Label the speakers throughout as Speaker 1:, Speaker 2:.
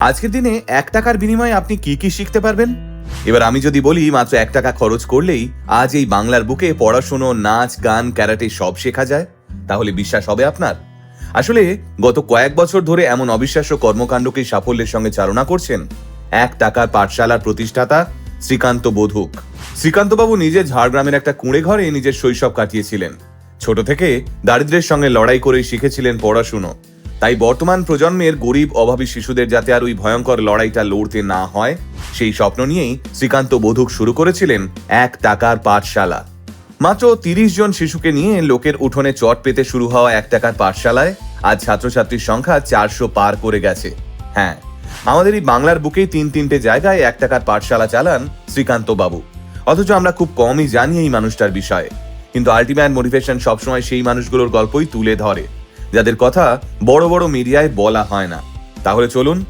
Speaker 1: আজকের দিনে এক টাকার বিনিময়ে আপনি কি কি শিখতে পারবেন? এবার আমি যদি বলি, মাত্র এক টাকা খরচ করলেই আজ এই বাংলার বুকে পড়াশুনো, নাচ, গান, ক্যারাটে সব শেখা যায়। তাহলে বিশ্বাস হবে আপনার? আসলে গত কয়েক বছর ধরে এমন অবিশ্বাস্য কর্মকাণ্ডকে সাফল্যের সঙ্গে চালনা করছেন এক টাকার পাঠশালার প্রতিষ্ঠাতা শ্রীকান্ত বোধুক। শ্রীকান্তবাবু নিজে ঝাড়গ্রামের একটা কুঁড়ে ঘরে নিজের শৈশব কাটিয়েছিলেন। ছোট থেকে দারিদ্র্যের সঙ্গে লড়াই করেই শিখেছিলেন পড়াশুনো। তাই বর্তমান প্রজন্মের গরিব, অভাবী শিশুদের যাতে আর ওই ভয়ঙ্কর লড়াইটা লড়তে না হয়, সেই স্বপ্ন নিয়েই শ্রীকান্ত বধুক শুরু করেছিলেন এক টাকার পাঠশালা। মাত্র তিরিশ জন শিশুকে নিয়ে লোকের উঠোনে চট পেতে শুরু হওয়া এক টাকার পাঠশালায় আজ ছাত্রছাত্রীর সংখ্যা চারশো পার করে গেছে। হ্যাঁ আমাদের এই বাংলার বুকেই তিন তিনটে জায়গায় এক টাকার পাঠশালা চালান শ্রীকান্ত বাবু। অথচ আমরা খুব কমই জানি এই মানুষটার বিষয়ে। কিন্তু আলটিমেট মোটিভেশন সবসময় সেই মানুষগুলোর গল্পই তুলে ধরে। যাদের কথা বড় বড় মিডিয়ায় বলা হয় না। তাহলে চলুন,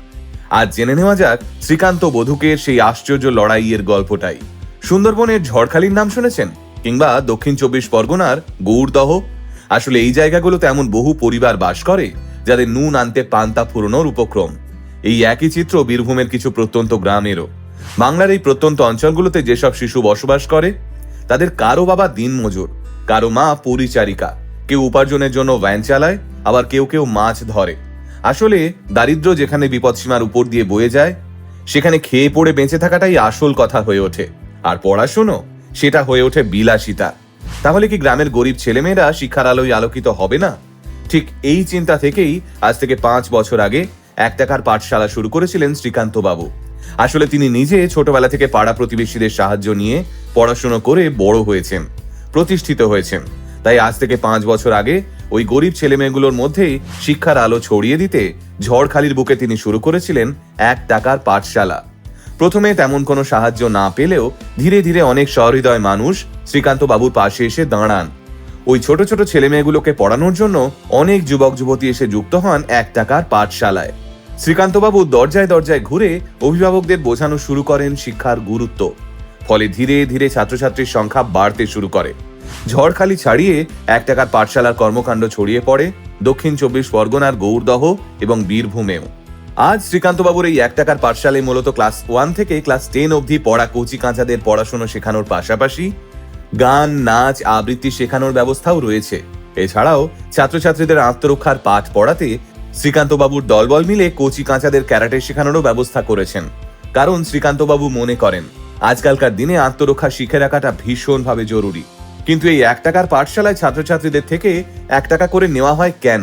Speaker 1: আজ জেনে নেওয়া যাক শ্রীকান্ত বধুকের সেই আশ্চর্য লড়াইয়ের গল্পটাই। সুন্দরবনের ঝড়খালির নাম শুনেছেন? কিংবা দক্ষিণ চব্বিশ পরগনার গৌরদহ আসলে এই জায়গাগুলোতে এমন বহু পরিবার বাস করে, যাদের নুন আনতে পান্তা ফুরোনোর উপক্রম। এই একই চিত্র বীরভূমের কিছু প্রত্যন্ত গ্রামেরও। বাংলার এই প্রত্যন্ত অঞ্চলগুলোতে যেসব শিশু বসবাস করে, তাদের কারও বাবা দিনমজুর, কারও মা পরিচারিকা। কেউ উপার্জনের জন্য ভ্যান চালায়, আবার কেউ কেউ মাছ ধরে। আসলে দারিদ্র্য যেখানে বিপদসীমার উপর দিয়ে বয়ে যায়, সেখানে খেয়ে পড়ে বেঁচে থাকাটাই আসল কথা হয়ে ওঠে। আর পড়াশুনো, সেটা হয়ে ওঠে বিলাসিতা। তাহলে কি গ্রামের গরিব ছেলেমেয়েরা শিক্ষার আলোয় আলোকিত হবে না? ঠিক এই চিন্তা থেকেই আজ থেকে পাঁচ বছর আগে এক টাকার পাঠশালা শুরু করেছিলেন শ্রীকান্ত বাবু আসলে তিনি নিজে ছোটবেলা থেকে পাড়া প্রতিবেশীদের সাহায্য নিয়ে পড়াশুনো করে বড় হয়েছেন, প্রতিষ্ঠিত হয়েছেন। তাই আজ থেকে পাঁচ বছর আগে ওই গরিব ছেলেমেয়েগুলোর মধ্যেই শিক্ষার আলো ছড়িয়ে দিতে ঝড়খালির বুকে তিনি শুরু করেছিলেন এক টাকার পাঠশালা। প্রথমে তেমন কোনো সাহায্য না পেলেও ধীরে ধীরে অনেক সহৃদয় মানুষ শ্রীকান্ত বাবুর পাশে এসে দাঁড়ান। ওই ছোট ছোট ছেলেমেয়েগুলোকে পড়ানোর জন্য অনেক যুবক যুবতী এসে যুক্ত হন এক টাকার পাঠশালায়। শ্রীকান্তবাবু দরজায় দরজায় ঘুরে অভিভাবকদের বোঝানো শুরু করেন শিক্ষার গুরুত্ব। ফলে ধীরে ধীরে ছাত্রছাত্রীর সংখ্যা বাড়তে শুরু করে। ঝড়খালি ছাড়িয়ে এক টাকার পাঠশালার কর্মকাণ্ড ছড়িয়ে পড়ে দক্ষিণ চব্বিশ পরগনার গৌরদহ এবং বীরভূমেও। আজ শ্রীকান্তবাবুর এই এক টাকার পাঠশালায় মূলত ক্লাস ওয়ান থেকে ক্লাস টেন অবধি পড়া কচি কাঁচাদের পড়াশোনা শেখানোর পাশাপাশি গান, নাচ, আবৃত্তি শেখানোর ব্যবস্থাও রয়েছে। এছাড়াও ছাত্রছাত্রীদের আত্মরক্ষার পাঠ পড়াতে শ্রীকান্তবাবুর দলবল মিলে কচি কাঁচাদের ক্যারাটে শেখানোরও ব্যবস্থা করেছেন। কারণ শ্রীকান্তবাবু মনে করেন, আজকালকার দিনে আত্মরক্ষা শিখে রাখাটা ভীষণভাবে জরুরি। কিন্তু এই এক টাকার পাঠশালায় ছাত্রছাত্রীদের থেকে এক টাকা করে নেওয়া হয় কেন?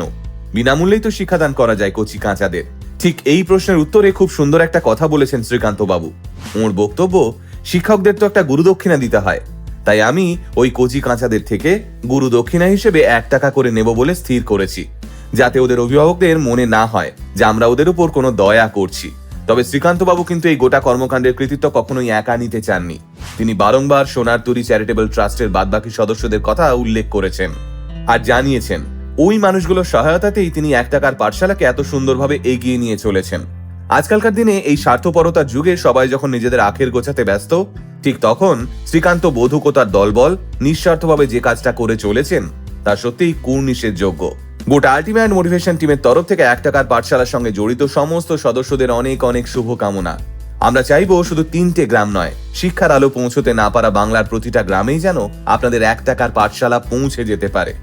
Speaker 1: বিনামূল্যেই তো শিক্ষাদান করা যায় কচি কাঁচাদের। ঠিক এই প্রশ্নের উত্তরে খুব সুন্দর একটা কথা বলেছেন শ্রীকান্ত বাবু ওর বক্তব্য, শিক্ষকদের তো একটা গুরুদক্ষিণা দিতে হয়। তাই আমি ওই কচি কাঁচাদের থেকে গুরুদক্ষিণা হিসেবে এক টাকা করে নেব বলে স্থির করেছি। যাতে ওদের অভিভাবকদের মনে না হয় যে আমরা ওদের উপর কোনো দয়া করছি। তবে শ্রীকান্তবাবু কিন্তু এই গোটা কর্মকাণ্ডের কৃতিত্ব কখনোই একা নিতে চাননি। তিনি বারংবার সোনার তরী চ্যারিটেবল ট্রাস্টের বাদবাকি সদস্যদের কথা উল্লেখ করেছেন আর জানিয়েছেন, ওই মানুষগুলোর সহায়তাতেই তিনি এক টাকার পাঠশালাকে এত সুন্দরভাবে এগিয়ে নিয়ে চলেছেন। আজকালকার দিনে এই স্বার্থপরতার যুগে সবাই যখন নিজেদের আখের গোছাতে ব্যস্ত, ঠিক তখন শ্রীকান্ত বধুক ও তার দলবল নিঃস্বার্থভাবে যে কাজটা করে চলেছেন, তা সত্যিই কুর্নিশের যোগ্য গোটা আলটিমেট মোটিভেশন টিমের তরফ থেকে এক টাকার পাঠশালার সঙ্গে জড়িত সমস্ত সদস্যদের অনেক অনেক শুভকামনা। আমরা চাইব শুধু তিনটে গ্রাম নয়, শিক্ষার আলো পৌঁছতে না পারা বাংলার প্রতিটা গ্রামেই যেন আপনাদের এক টাকার পাঠশালা পৌঁছে যেতে পারে।